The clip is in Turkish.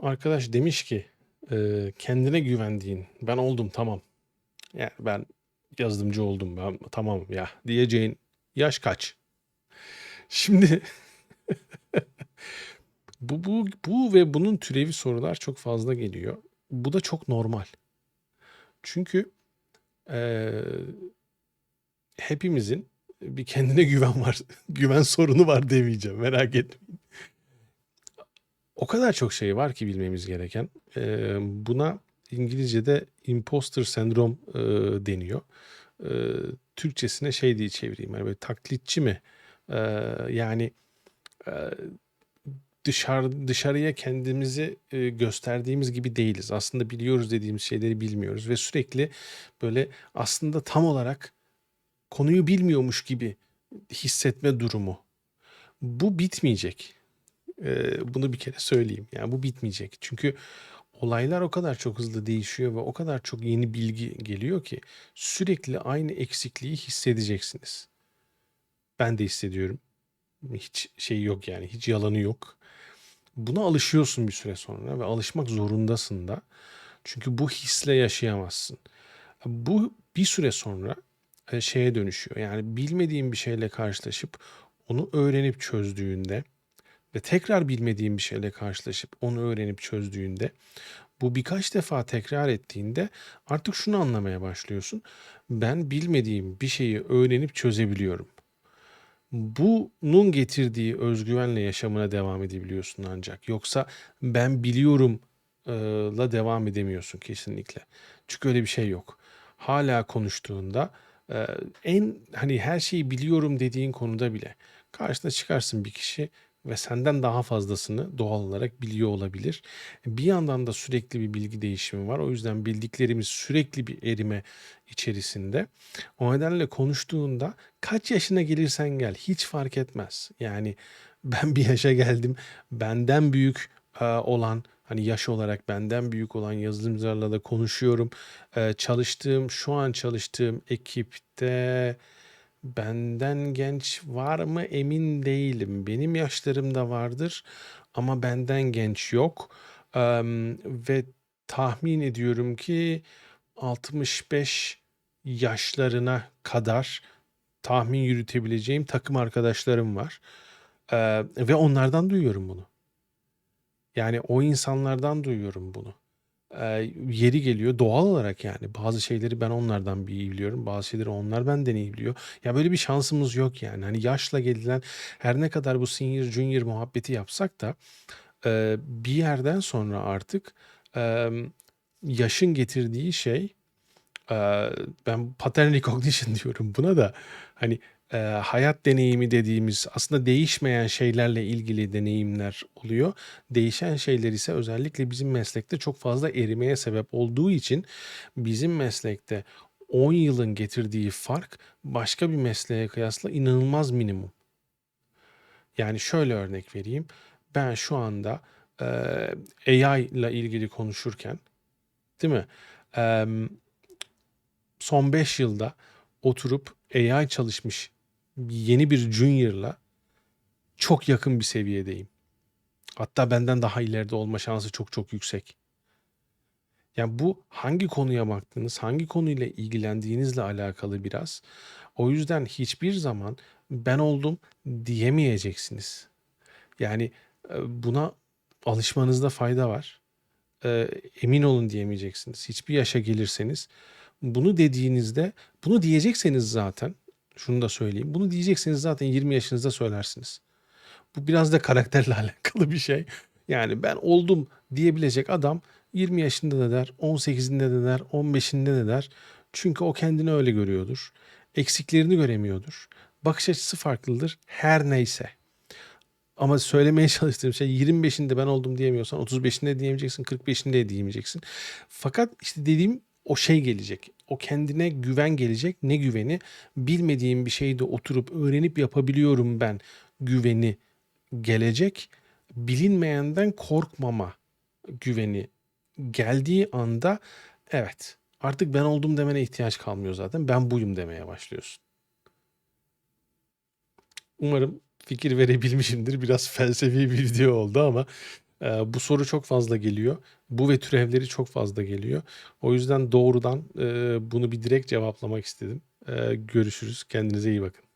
Arkadaş demiş ki e, kendine güvendiğin ben oldum tamam. Yani ben yazılımcı oldum ben tamam ya diyeceğin yaş kaç? Şimdi bu, bu, bu ve bunun türevi sorular çok fazla geliyor. Bu da çok normal. Çünkü e, hepimizin bir kendine güven var. güven sorunu var demeyeceğim merak etmeyin. O kadar çok şey var ki bilmemiz gereken. Eee, buna İngilizce'de imposter sendrom eee, deniyor. Eee, Türkçesine şey diye çevireyim. Yani böyle taklitçi mi? Eee, yani eee, dışarı dışarıya kendimizi eee, gösterdiğimiz gibi değiliz. Aslında biliyoruz dediğimiz şeyleri bilmiyoruz ve sürekli böyle aslında tam olarak konuyu bilmiyormuş gibi hissetme durumu. Bu bitmeyecek. Bunu bir kere söyleyeyim. Yani bu bitmeyecek. Çünkü olaylar o kadar çok hızlı değişiyor ve o kadar çok yeni bilgi geliyor ki sürekli aynı eksikliği hissedeceksiniz. Ben de hissediyorum. Hiç şey yok yani, hiç yalanı yok. Buna alışıyorsun bir süre sonra ve alışmak zorundasın da. Çünkü bu hisle yaşayamazsın. Bu bir süre sonra şeye dönüşüyor. Yani bilmediğin bir şeyle karşılaşıp onu öğrenip çözdüğünde ve tekrar bilmediğin bir şeyle karşılaşıp onu öğrenip çözdüğünde bu birkaç defa tekrar ettiğinde artık şunu anlamaya başlıyorsun. Ben bilmediğim bir şeyi öğrenip çözebiliyorum. Bunun getirdiği özgüvenle yaşamına devam edebiliyorsun ancak. Yoksa ben biliyorum e, la devam edemiyorsun kesinlikle. Çünkü öyle bir şey yok. Hala konuştuğunda e, en hani her şeyi biliyorum dediğin konuda bile karşına çıkarsın bir kişi ve senden daha fazlasını doğal olarak biliyor olabilir. Bir yandan da sürekli bir bilgi değişimi var. O yüzden bildiklerimiz sürekli bir erime içerisinde. O nedenle konuştuğunda kaç yaşına gelirsen gel hiç fark etmez. Yani ben bir yaşa geldim. Benden büyük e, olan hani yaş olarak benden büyük olan yazılımcılarla da konuşuyorum. E, çalıştığım şu an çalıştığım ekipte Benden genç var mı emin değilim. Benim yaşlarımda vardır ama benden genç yok. Emm, ve tahmin ediyorum ki 65 yaşlarına kadar tahmin yürütebileceğim takım arkadaşlarım var. Eee, ve onlardan duyuyorum bunu. Yani o insanlardan duyuyorum bunu. Eee, yeri geliyor doğal olarak yani bazı şeyleri ben onlardan iyi biliyorum. Bazı şeyleri onlar benden iyi biliyor. Ya böyle bir şansımız yok yani. Hani yaşla gelilen her ne kadar bu senior junior muhabbeti yapsak da eee, bir yerden sonra artık emm, yaşın getirdiği şey eee, ben pattern recognition diyorum buna da hani eee, hayat deneyimi dediğimiz aslında değişmeyen şeylerle ilgili deneyimler oluyor. Değişen şeyler ise özellikle bizim meslekte çok fazla erimeye sebep olduğu için bizim meslekte 10 yılın getirdiği fark başka bir mesleğe kıyasla inanılmaz minimum. Yani şöyle örnek vereyim. Ben şu anda eee AI ile ilgili konuşurken, değil mi? Emm, son 5 yılda oturup AI çalışmış yeni bir junior'la çok yakın bir seviyedeyim. Hatta benden daha ileride olma şansı çok çok yüksek. Yani bu hangi konuya baktığınız, hangi konuyla ilgilendiğinizle alakalı biraz. O yüzden hiçbir zaman ben oldum diyemeyeceksiniz. Yani e, buna alışmanızda fayda var. E, emin olun diyemeyeceksiniz. Hiçbir yaşa gelirseniz bunu dediğinizde bunu diyecekseniz zaten şunu da söyleyeyim. Bunu diyecekseniz zaten 20 yaşınızda söylersiniz. Bu biraz da karakterle alakalı bir şey. Yani ben oldum diyebilecek adam 20 yaşında da der, 18'inde de der, 15'inde de der. Çünkü o kendini öyle görüyordur. Eksiklerini göremiyordur. Bakış açısı farklıdır. Her neyse. Ama söylemeye çalıştığım şey 25'inde ben oldum diyemiyorsan 35'inde diyemeyeceksin, 45'inde diyemeyeceksin. Fakat işte dediğim o şey gelecek. O kendine güven gelecek. Ne güveni? Bilmediğim bir şeyde oturup öğrenip yapabiliyorum ben güveni gelecek. Bilinmeyenden korkmama güveni geldiği anda evet artık ben oldum demene ihtiyaç kalmıyor zaten. Ben buyum demeye başlıyorsun. Umarım fikir verebilmişimdir. Biraz felsefi bir video oldu ama Eee, bu soru çok fazla geliyor. Bu ve türevleri çok fazla geliyor. O yüzden doğrudan, eee, bunu bir direkt cevaplamak istedim. Eee, görüşürüz. Kendinize iyi bakın.